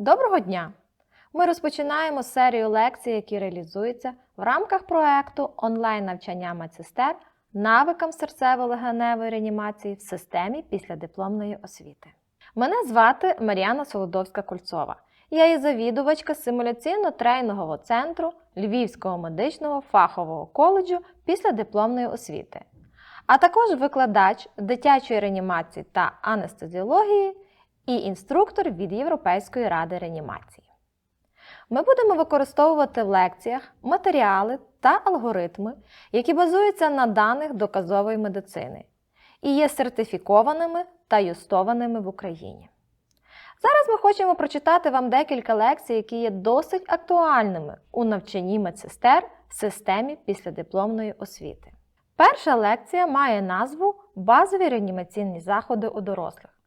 Доброго дня! Ми розпочинаємо серію лекцій, які реалізуються в рамках проекту онлайн-навчання медсестер навикам серцево-легеневої реанімації в системі післядипломної освіти. Мене звати Мар'яна Солодовська-Кольцова. Я є завідувачка симуляційно-трейнингового центру Львівського медичного фахового коледжу післядипломної освіти, а також викладач дитячої реанімації та анестезіології і інструктор від Європейської ради реанімації. Ми будемо використовувати в лекціях матеріали та алгоритми, які базуються на даних доказової медицини і є сертифікованими та юстованими в Україні. Зараз ми хочемо прочитати вам декілька лекцій, які є досить актуальними у навчанні медсестер в системі післядипломної освіти. Перша лекція має назву Базові реанімаційні заходи у дорослих.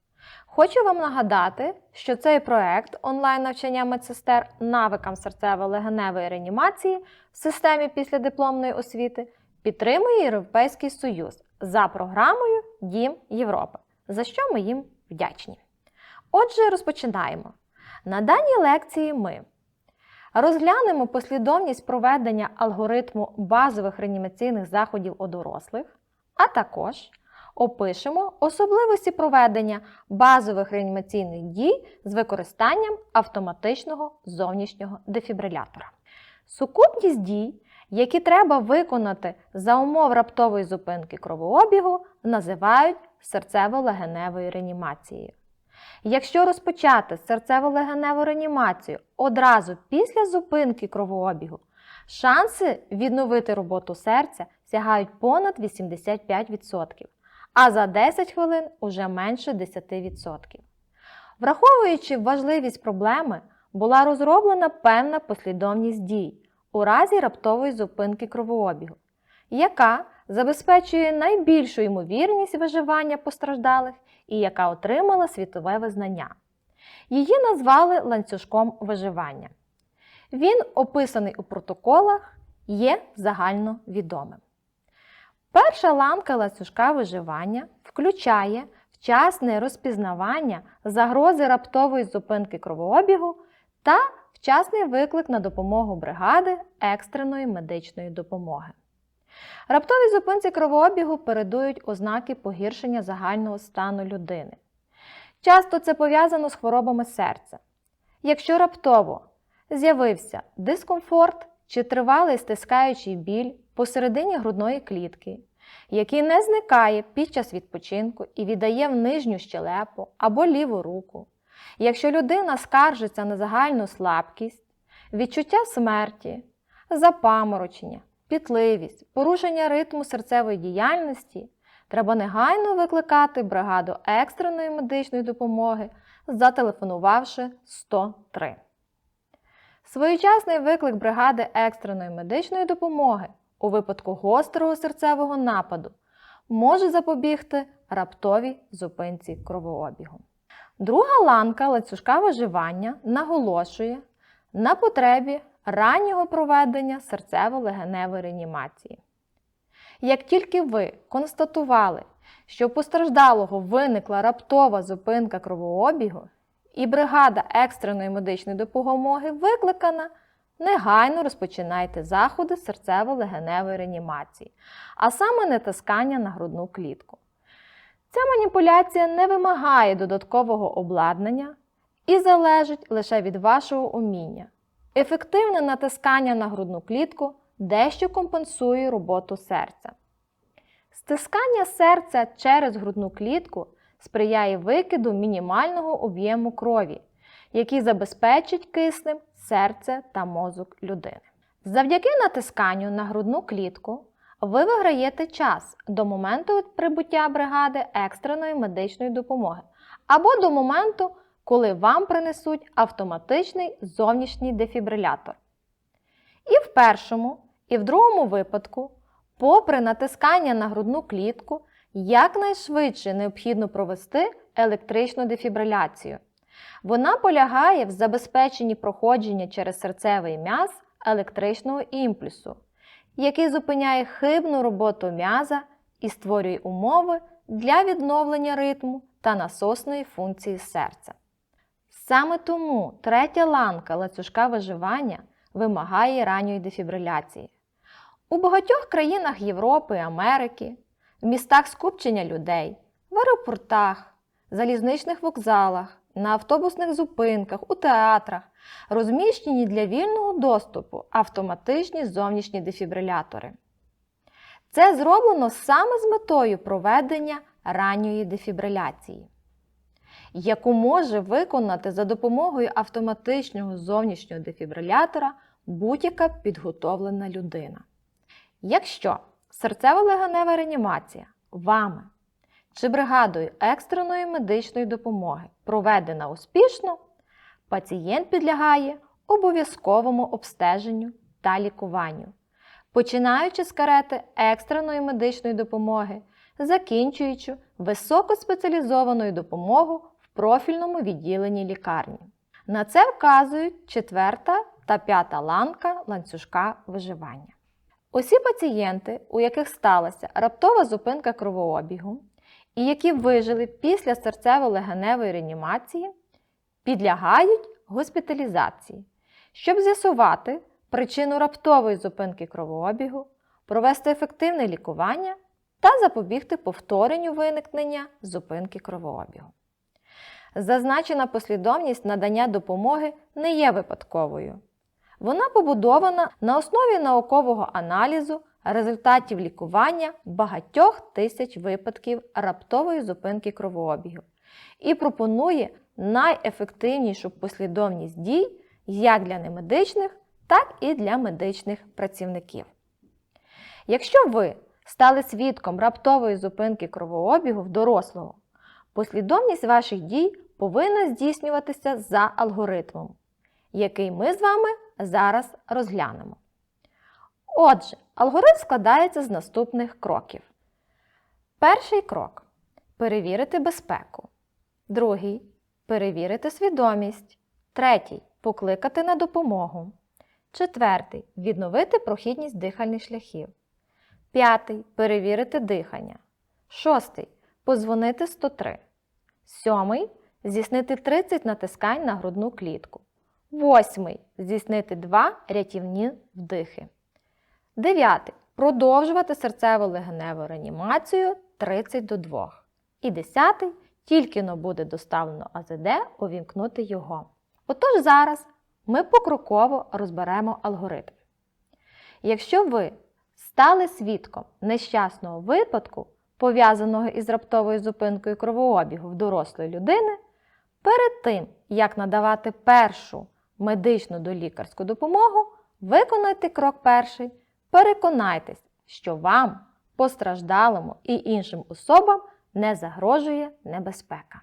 Хочу вам нагадати, що цей проект онлайн-навчання медсестер навикам серцево-легеневої реанімації в системі післядипломної освіти підтримує Європейський Союз за програмою Дім Європи, за що ми їм вдячні. Отже, розпочинаємо. На даній лекції ми розглянемо послідовність проведення алгоритму базових реанімаційних заходів у дорослих, а також опишемо особливості проведення базових реанімаційних дій з використанням автоматичного зовнішнього дефібрилятора. Сукупність дій, які треба виконати за умов раптової зупинки кровообігу, називають серцево-легеневою реанімацією. Якщо розпочати серцево-легеневу реанімацію одразу після зупинки кровообігу, шанси відновити роботу серця сягають понад 85%, а за 10 хвилин уже менше 10%. Враховуючи важливість проблеми, була розроблена певна послідовність дій у разі раптової зупинки кровообігу, яка забезпечує найбільшу ймовірність виживання постраждалих і яка отримала світове визнання. Її назвали ланцюжком виживання. Він, описаний у протоколах, є загальновідомим. Перша ланка ланцюжка виживання включає вчасне розпізнавання загрози раптової зупинки кровообігу та вчасний виклик на допомогу бригади екстреної медичної допомоги. Раптовій зупинці кровообігу передують ознаки погіршення загального стану людини. Часто це пов'язано з хворобами серця. Якщо раптово з'явився дискомфорт чи тривалий стискаючий біль посередині грудної клітки, який не зникає під час відпочинку і віддає в нижню щелепу або ліву руку, якщо людина скаржиться на загальну слабкість, відчуття смерті, запаморочення, пітливість, порушення ритму серцевої діяльності, треба негайно викликати бригаду екстреної медичної допомоги, зателефонувавши 103. Своєчасний виклик бригади екстреної медичної допомоги у випадку гострого серцевого нападу може запобігти раптовій зупинці кровообігу. Друга ланка ланцюжка виживання наголошує на потребі раннього проведення серцево-легеневої реанімації. Як тільки ви констатували, що у постраждалого виникла раптова зупинка кровообігу, і бригада екстреної медичної допомоги викликана, негайно розпочинайте заходи серцево-легеневої реанімації, а саме натискання на грудну клітку. Ця маніпуляція не вимагає додаткового обладнання і залежить лише від вашого уміння. Ефективне натискання на грудну клітку дещо компенсує роботу серця. Стискання серця через грудну клітку сприяє викиду мінімального об'єму крові, який забезпечить киснем серце та мозок людини. Завдяки натисканню на грудну клітку ви виграєте час до моменту прибуття бригади екстреної медичної допомоги або до моменту, коли вам принесуть автоматичний зовнішній дефібрилятор. І в першому, і в другому випадку, попри натискання на грудну клітку, якнайшвидше необхідно провести електричну дефібриляцію. Вона полягає в забезпеченні проходження через серцевий м'яз електричного імпульсу, який зупиняє хибну роботу м'яза і створює умови для відновлення ритму та насосної функції серця. Саме тому третя ланка ланцюжка виживання вимагає ранньої дефібриляції. У багатьох країнах Європи Америки, в містах скупчення людей, в аеропортах, залізничних вокзалах, на автобусних зупинках, у театрах розміщені для вільного доступу автоматичні зовнішні дефібрилятори. Це зроблено саме з метою проведення ранньої дефібриляції, яку може виконати за допомогою автоматичного зовнішнього дефібрилятора будь-яка підготовлена людина. Якщо серцево-легенева реанімація вами чи бригадою екстреної медичної допомоги проведена успішно, пацієнт підлягає обов'язковому обстеженню та лікуванню, починаючи з карети екстреної медичної допомоги, закінчуючи високоспеціалізованою допомогою в профільному відділенні лікарні. На це вказують четверта та п'ята ланка ланцюжка виживання. Усі пацієнти, у яких сталася раптова зупинка кровообігу, і які вижили після серцево-легеневої реанімації, підлягають госпіталізації, щоб з'ясувати причину раптової зупинки кровообігу, провести ефективне лікування та запобігти повторенню виникнення зупинки кровообігу. Зазначена послідовність надання допомоги не є випадковою. Вона побудована на основі наукового аналізу результатів лікування багатьох тисяч випадків раптової зупинки кровообігу і пропонує найефективнішу послідовність дій як для немедичних, так і для медичних працівників. Якщо ви стали свідком раптової зупинки кровообігу в дорослого, послідовність ваших дій повинна здійснюватися за алгоритмом, який ми з вами зараз розглянемо. Отже, алгоритм складається з наступних кроків. Перший крок перевірити безпеку. Другий перевірити свідомість. Третій покликати на допомогу. Четвертий відновити прохідність дихальних шляхів. П'ятий перевірити дихання. Шостий позвонити 103. Сьомий здійснити 30 натискань на грудну клітку. Восьмий здійснити 2 рятівні вдихи. Дев'ятий. Продовжувати серцево-легеневу реанімацію 30 до 2. І десятий. Тільки но буде доставлено АЗД, увімкнути його. Отож зараз ми покроково розберемо алгоритм. Якщо ви стали свідком нещасного випадку, пов'язаного із раптовою зупинкою кровообігу в дорослої людини, перед тим, як надавати першу медичну долікарську допомогу, виконайте крок перший, переконайтесь, що вам, постраждалому і іншим особам не загрожує небезпека.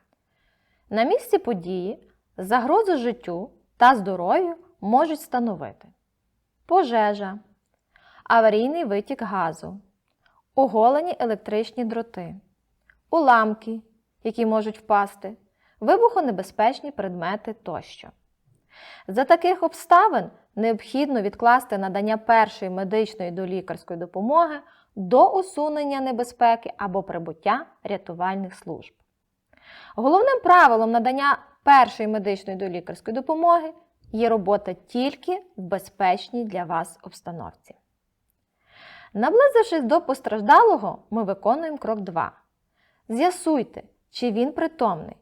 На місці події загрозу життю та здоров'ю можуть становити пожежа, аварійний витік газу, оголені електричні дроти, уламки, які можуть впасти, вибухонебезпечні предмети тощо. За таких обставин необхідно відкласти надання першої медичної долікарської допомоги до усунення небезпеки або прибуття рятувальних служб. Головним правилом надання першої медичної долікарської допомоги є робота тільки в безпечній для вас обстановці. Наблизившись до постраждалого, ми виконуємо крок 2. З'ясуйте, чи він притомний.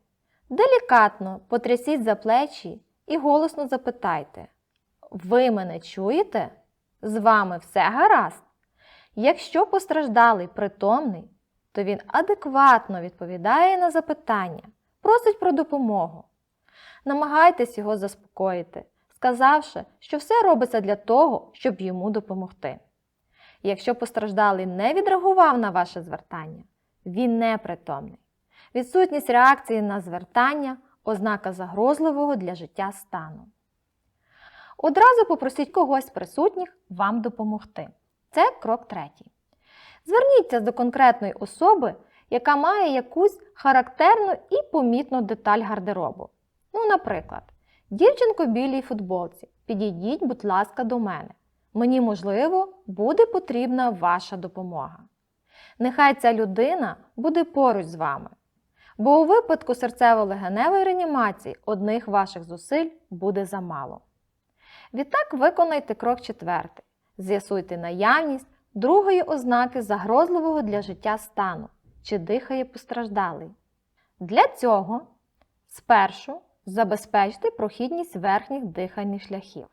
Делікатно потрясіть за плечі і голосно запитайте: Ви мене чуєте? З вами все гаразд? Якщо постраждалий притомний, то він адекватно відповідає на запитання, просить про допомогу. Намагайтесь його заспокоїти, сказавши, що все робиться для того, щоб йому допомогти. Якщо постраждалий не відреагував на ваше звертання, він непритомний. Відсутність реакції на звертання ознака загрозливого для життя стану. Одразу попросіть когось присутніх вам допомогти. Це крок третій. Зверніться до конкретної особи, яка має якусь характерну і помітну деталь гардеробу. Ну, наприклад, дівчинко в білій футболці, підійдіть, будь ласка, до мене. Мені, можливо, буде потрібна ваша допомога. Нехай ця людина буде поруч з вами. Бо у випадку серцево-легеневої реанімації одних ваших зусиль буде замало. Відтак виконайте крок четвертий. З'ясуйте наявність другої ознаки загрозливого для життя стану, чи дихає постраждалий. Для цього спершу забезпечте прохідність верхніх дихальних шляхів.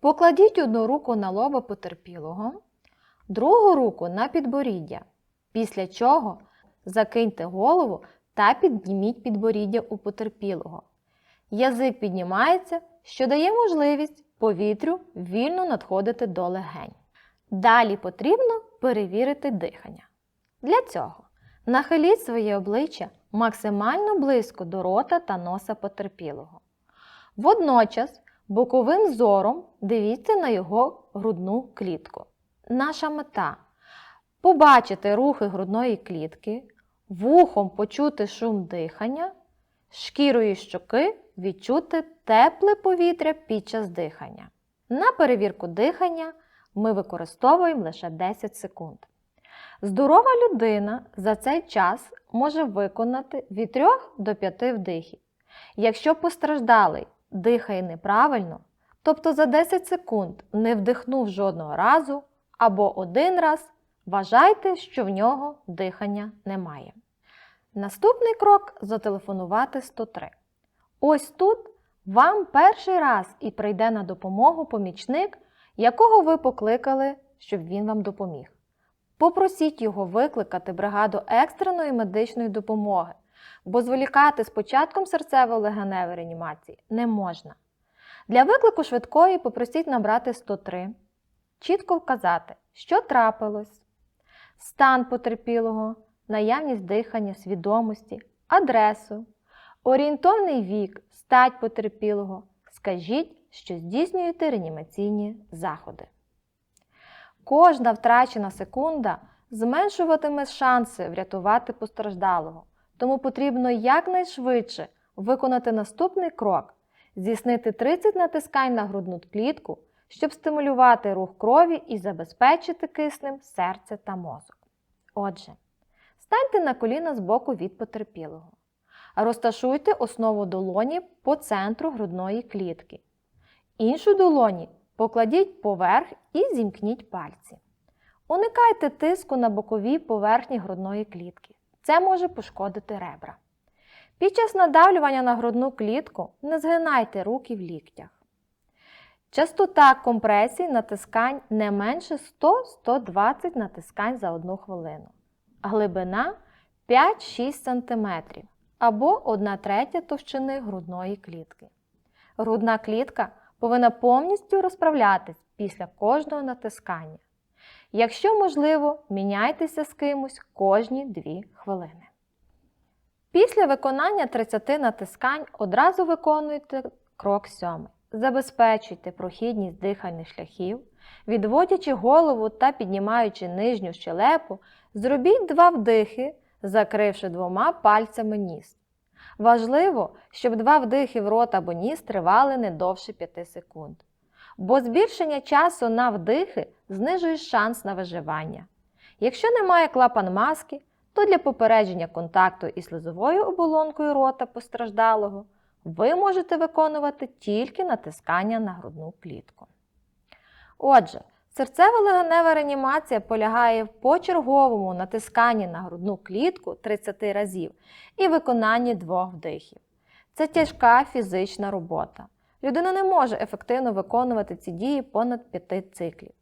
Покладіть одну руку на лоба потерпілого, другу руку на підборіддя, після чого закиньте голову та підніміть підборіддя у потерпілого. Язик піднімається, що дає можливість повітрю вільно надходити до легень. Далі потрібно перевірити дихання. Для цього нахиліть своє обличчя максимально близько до рота та носа потерпілого. Водночас боковим зором дивіться на його грудну клітку. Наша мета побачити рухи грудної клітки, вухом почути шум дихання, шкірою щоки відчути тепле повітря під час дихання. На перевірку дихання ми використовуємо лише 10 секунд. Здорова людина за цей час може виконати від 3 до 5 вдихів. Якщо постраждалий дихає неправильно, тобто за 10 секунд не вдихнув жодного разу або один раз, вважайте, що в нього дихання немає. Наступний крок зателефонувати 103. Ось тут вам перший раз і прийде на допомогу помічник, якого ви покликали, щоб він вам допоміг. Попросіть його викликати бригаду екстреної медичної допомоги, бо зволікати з початком серцево-легеневої реанімації не можна. Для виклику швидкої попросіть набрати 103, чітко вказати, що трапилось, стан потерпілого, наявність дихання, свідомості, адресу, орієнтовний вік, стать потерпілого. Скажіть, що здійснюєте реанімаційні заходи. Кожна втрачена секунда зменшуватиме шанси врятувати постраждалого, тому потрібно якнайшвидше виконати наступний крок здійснити 30 натискань на грудну клітку, щоб стимулювати рух крові і забезпечити киснем серце та мозок. Отже, станьте на коліна з боку від потерпілого. Розташуйте основу долоні по центру грудної клітки. Іншу долоні покладіть поверх і зімкніть пальці. Уникайте тиску на боковій поверхні грудної клітки. Це може пошкодити ребра. Під час надавлювання на грудну клітку не згинайте руки в ліктях. Частота компресій натискань не менше 100-120 натискань за одну хвилину. Глибина 5-6 см або 1 третя товщини грудної клітки. Грудна клітка повинна повністю розправлятись після кожного натискання. Якщо можливо, міняйтеся з кимось кожні 2 хвилини. Після виконання 30 натискань одразу виконуйте крок 7. Забезпечуйте прохідність дихальних шляхів, відводячи голову та піднімаючи нижню щелепу, зробіть два вдихи, закривши двома пальцями ніс. Важливо, щоб два вдихи в рот або ніс тривали не довше 5 секунд. Бо збільшення часу на вдихи знижує шанс на виживання. Якщо немає клапан маски, то для попередження контакту із слизовою оболонкою рота постраждалого ви можете виконувати тільки натискання на грудну клітку. Отже, серцево-легенева реанімація полягає в почерговому натисканні на грудну клітку 30 разів і виконанні двох вдихів. Це тяжка фізична робота. Людина не може ефективно виконувати ці дії понад 5 циклів.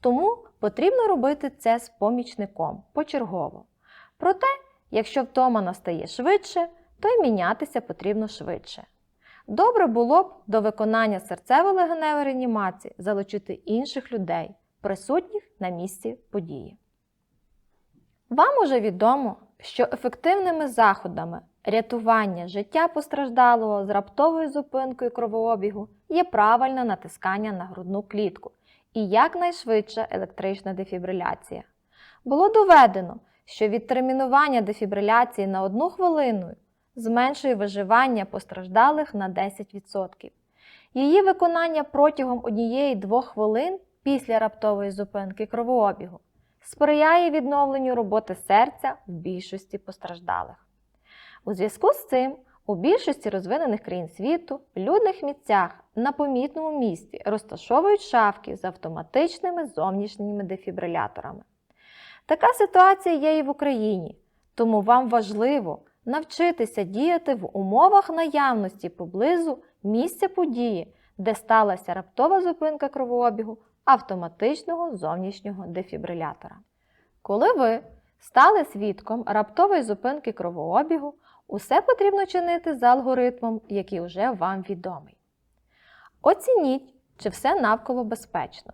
Тому потрібно робити це з помічником почергово. Проте, якщо втома настає швидше, то й мінятися потрібно швидше. Добре було б до виконання серцево-легеневої реанімації залучити інших людей, присутніх на місці події. Вам уже відомо, що ефективними заходами рятування життя постраждалого з раптовою зупинкою кровообігу є правильне натискання на грудну клітку і якнайшвидша електрична дефібриляція. Було доведено, що відтермінування дефібриляції на одну хвилину зменшує виживання постраждалих на 10%. Її виконання протягом однієї-двох хвилин після раптової зупинки кровообігу сприяє відновленню роботи серця в більшості постраждалих. У зв'язку з цим у більшості розвинених країн світу в людних місцях на помітному місці розташовують шафки з автоматичними зовнішніми дефібриляторами. Така ситуація є і в Україні, тому вам важливо навчитися діяти в умовах наявності поблизу місця події, де сталася раптова зупинка кровообігу автоматичного зовнішнього дефібрилятора. Коли ви стали свідком раптової зупинки кровообігу, усе потрібно чинити за алгоритмом, який вже вам відомий. Оцініть, чи все навколо безпечно.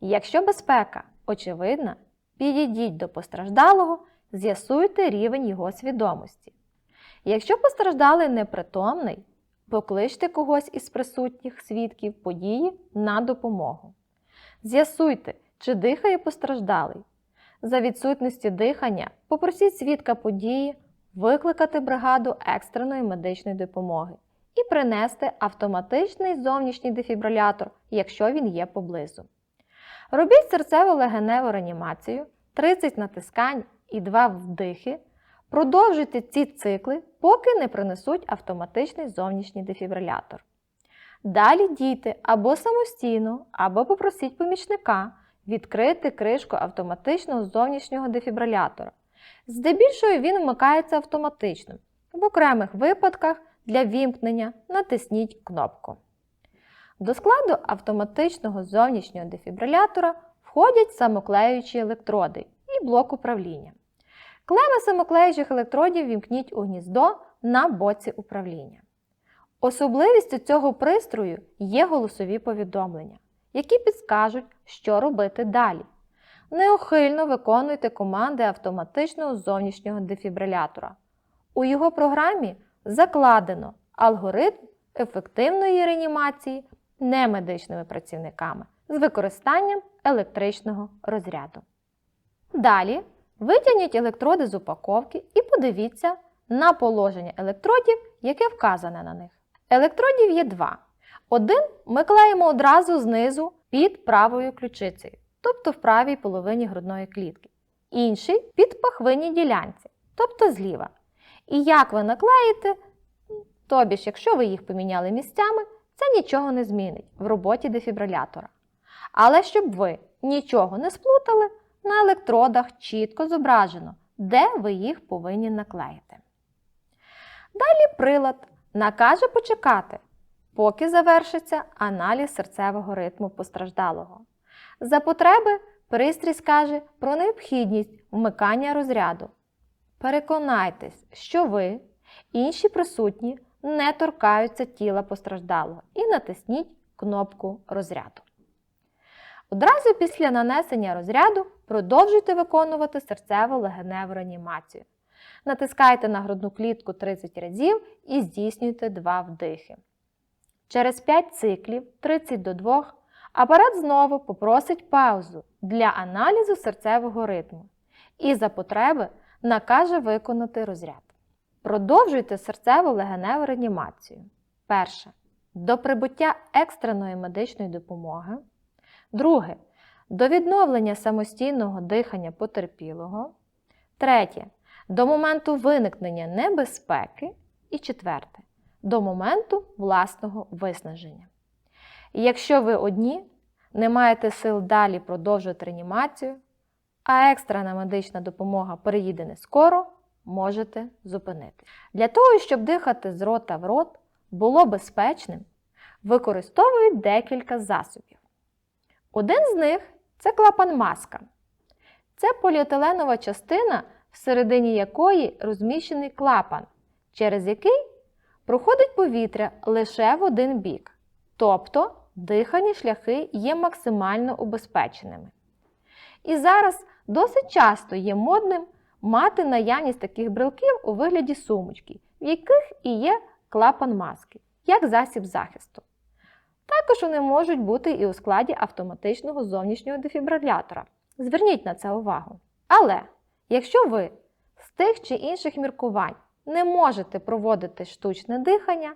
Якщо безпека очевидна, підійдіть до постраждалого, з'ясуйте рівень його свідомості. Якщо постраждалий непритомний, покличте когось із присутніх свідків події на допомогу. З'ясуйте, чи дихає постраждалий. За відсутності дихання попросіть свідка події викликати бригаду екстреної медичної допомоги і принести автоматичний зовнішній дефібрилятор, якщо він є поблизу. Робіть серцево-легеневу реанімацію, 30 натискань і 2 вдихи. Продовжуйте ці цикли, поки не принесуть автоматичний зовнішній дефібрилятор. Далі дійте або самостійно, або попросіть помічника відкрити кришку автоматичного зовнішнього дефібрилятора. Здебільшого він вмикається автоматично. В окремих випадках для вімкнення натисніть кнопку. До складу автоматичного зовнішнього дефібрилятора входять самоклеючі електроди і блок управління. Клеми самоклеючих електродів вімкніть у гніздо на боці управління. Особливістю цього пристрою є голосові повідомлення, які підскажуть, що робити далі. Неохильно виконуйте команди автоматичного зовнішнього дефібрилятора. У його програмі закладено алгоритм ефективної реанімації немедичними працівниками з використанням електричного розряду. Далі витягніть електроди з упаковки і подивіться на положення електродів, яке вказане на них. Електродів є два. Один ми клеїмо одразу знизу під правою ключицею, тобто в правій половині грудної клітки. Інший під пахвинній ділянці, тобто зліва. І як ви наклеїте, тобі ж, якщо ви їх поміняли місцями, це нічого не змінить в роботі дефібрилятора. Але щоб ви нічого не сплутали, на електродах чітко зображено, де ви їх повинні наклеїти. Далі прилад накаже почекати, поки завершиться аналіз серцевого ритму постраждалого. За потреби пристрій скаже про необхідність вмикання розряду. Переконайтесь, що ви, інші присутні, не торкаються тіла постраждалого і натисніть кнопку розряду. Одразу після нанесення розряду продовжуйте виконувати серцево-легеневу реанімацію. Натискайте на грудну клітку 30 разів і здійснюйте 2 вдихи. Через 5 циклів 30 до 2 апарат знову попросить паузу для аналізу серцевого ритму і за потреби накаже виконати розряд. Продовжуйте серцево-легеневу реанімацію. Перше. До прибуття екстреної медичної допомоги. Друге. До відновлення самостійного дихання потерпілого. Третє. До моменту виникнення небезпеки. І четверте. До моменту власного виснаження. І якщо ви одні не маєте сил далі продовжувати реанімацію, а екстрена медична допомога переїде не скоро, можете зупинити. Для того, щоб дихати з рота в рот було безпечним, використовують декілька засобів. Один з них це клапан-маска. Це поліетиленова частина, всередині якої розміщений клапан, через який проходить повітря лише в один бік. Тобто дихальні шляхи є максимально убезпеченими. І зараз досить часто є модним мати наявність таких брелків у вигляді сумочки, в яких і є клапан маски, як засіб захисту. Також вони можуть бути і у складі автоматичного зовнішнього дефібрилятора. Зверніть на це увагу. Але якщо ви з тих чи інших міркувань не можете проводити штучне дихання,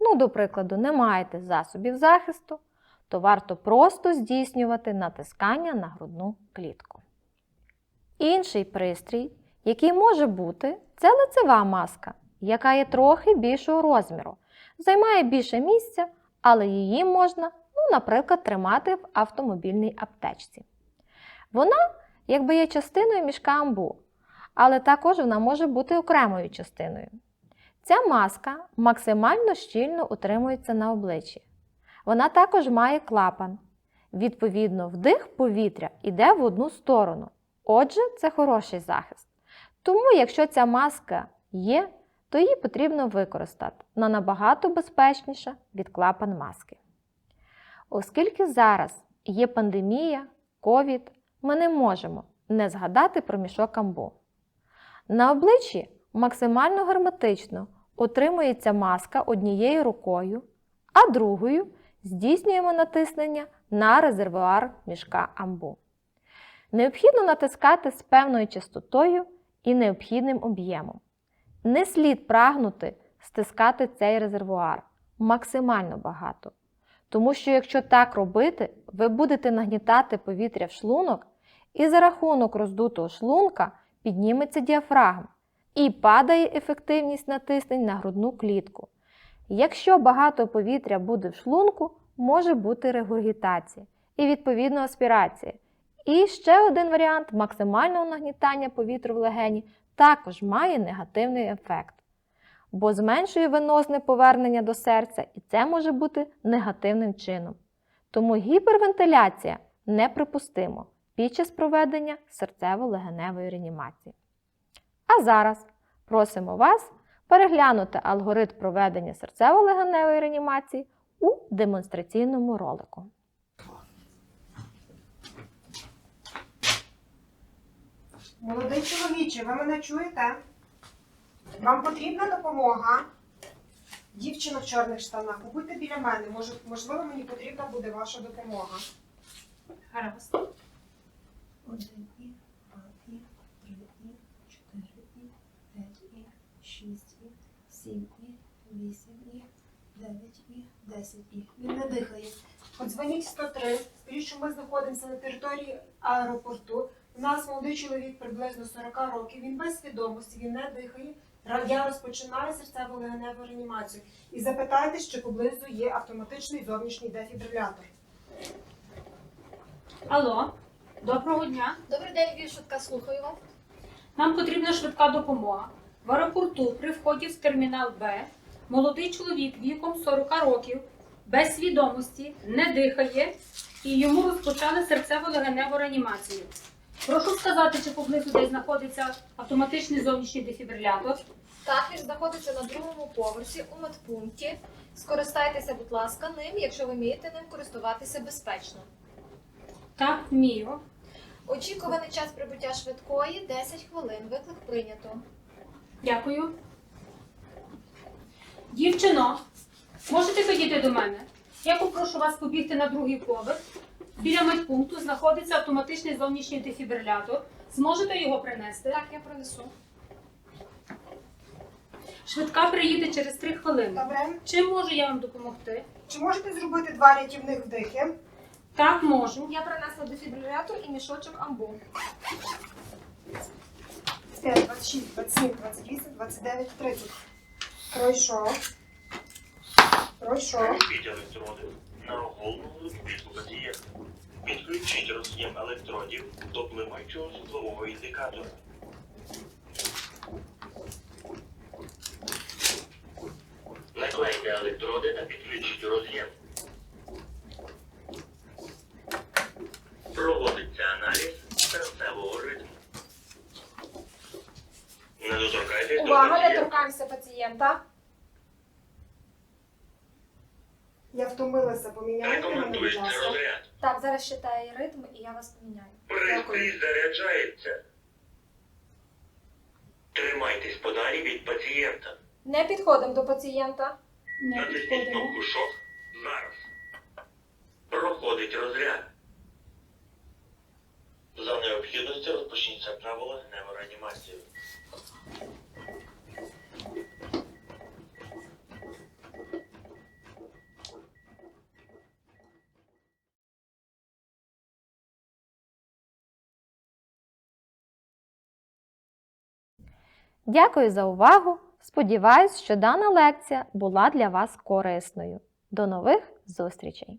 ну, до прикладу, не маєте засобів захисту, то варто просто здійснювати натискання на грудну клітку. Інший пристрій, який може бути, це лицева маска, яка є трохи більшого розміру, займає більше місця, але її можна, ну, наприклад, тримати в автомобільній аптечці. Вона якби є частиною мішка амбу, але також вона може бути окремою частиною. Ця маска максимально щільно утримується на обличчі. Вона також має клапан. Відповідно, вдих повітря йде в одну сторону. Отже, це хороший захист. Тому, якщо ця маска є, то її потрібно використати на набагато безпечніше від клапан маски. Оскільки зараз є пандемія, ковід, ми не можемо не згадати про мішок амбу. На обличчі максимально герметично утримується маска однією рукою, а другою здійснюємо натиснення на резервуар мішка амбу. Необхідно натискати з певною частотою і необхідним об'ємом. Не слід прагнути стискати цей резервуар максимально багато. Тому що якщо так робити, ви будете нагнітати повітря в шлунок, і за рахунок роздутого шлунка підніметься діафрагма і падає ефективність натиснень на грудну клітку. Якщо багато повітря буде в шлунку, може бути регургітація і відповідно аспірація. І ще один варіант максимального нагнітання повітря в легені також має негативний ефект, бо зменшує венозне повернення до серця, і це може бути негативним чином. Тому гіпервентиляція неприпустимо під час проведення серцево-легеневої реанімації. А зараз просимо вас переглянути алгоритм проведення серцево-легеневої реанімації у демонстраційному ролику. Молодий чоловіче, ви мене чуєте? Вам потрібна допомога? Дівчина в чорних штанах, побудьте біля мене. Може, можливо, мені потрібна буде ваша допомога. Гаразд. Один і, два і, три і, чотири і, п'ять і, шість і, сім і, вісім і, дев'ять і, десять і. Він не дихає. Подзвоніть 103. Скажіть, що ми знаходимося на території аеропорту. У нас молодий чоловік приблизно 40 років. Він без свідомості, він не дихає. Я розпочинаю серцево-легеневу реанімацію. І запитайте, чи поблизу є автоматичний зовнішній дефібрилятор. Алло, доброго дня. Добрий день, швидка, слухаю вас. Нам потрібна швидка допомога. В аеропорту при вході в термінал Б молодий чоловік віком 40 років без свідомості не дихає і йому розпочали серцево-легеневу реанімацію. Прошу сказати, чи поблизу десь знаходиться автоматичний зовнішній дефібрилятор. Так, він знаходиться на другому поверсі у медпункті. Скористайтеся, будь ласка, ним, якщо ви вмієте ним користуватися безпечно. Так, вмію. Очікуваний час прибуття швидкої 10 хвилин. Виклик прийнято. Дякую. Дівчино, можете підійти до мене? Я попрошу вас побігти на другий поверх. Біля медпункту знаходиться автоматичний зовнішній дефібрилятор. Зможете його принести? Так, я принесу. Швидка приїде через три хвилини. Добре? Чим можу я вам допомогти? Чи можете зробити два рятівних вдихи? Так, можу. Я принесла дефібрилятор і мішочок амбу. 5, 26, 27, 28, 29, 30. Пройшов. Пройшов. Крутіть електроди на головну пацієнта. Підключіть роз'єм електродів до плимаючого світлового індикатора. Наклейте електроди та підключіть роз'єм. Проводиться аналіз серцевого ритму. Не доторкайтесь до Увага, не пацієнта. торкаємося пацієнта. Я втомилася, поміняйте мене, будь Рекомендується ласка. розряд. Так, зараз читає ритм і я вас поміняю. Пристрій заряджається. Тримайтесь подалі від пацієнта. Не підходимо до пацієнта. Не Натисніть підходимо. кнопку шок зараз. Проходить розряд. За необхідності розпочніть серцево-легеневу реанімацію. Дякую за увагу! Сподіваюсь, що дана лекція була для вас корисною. До нових зустрічей!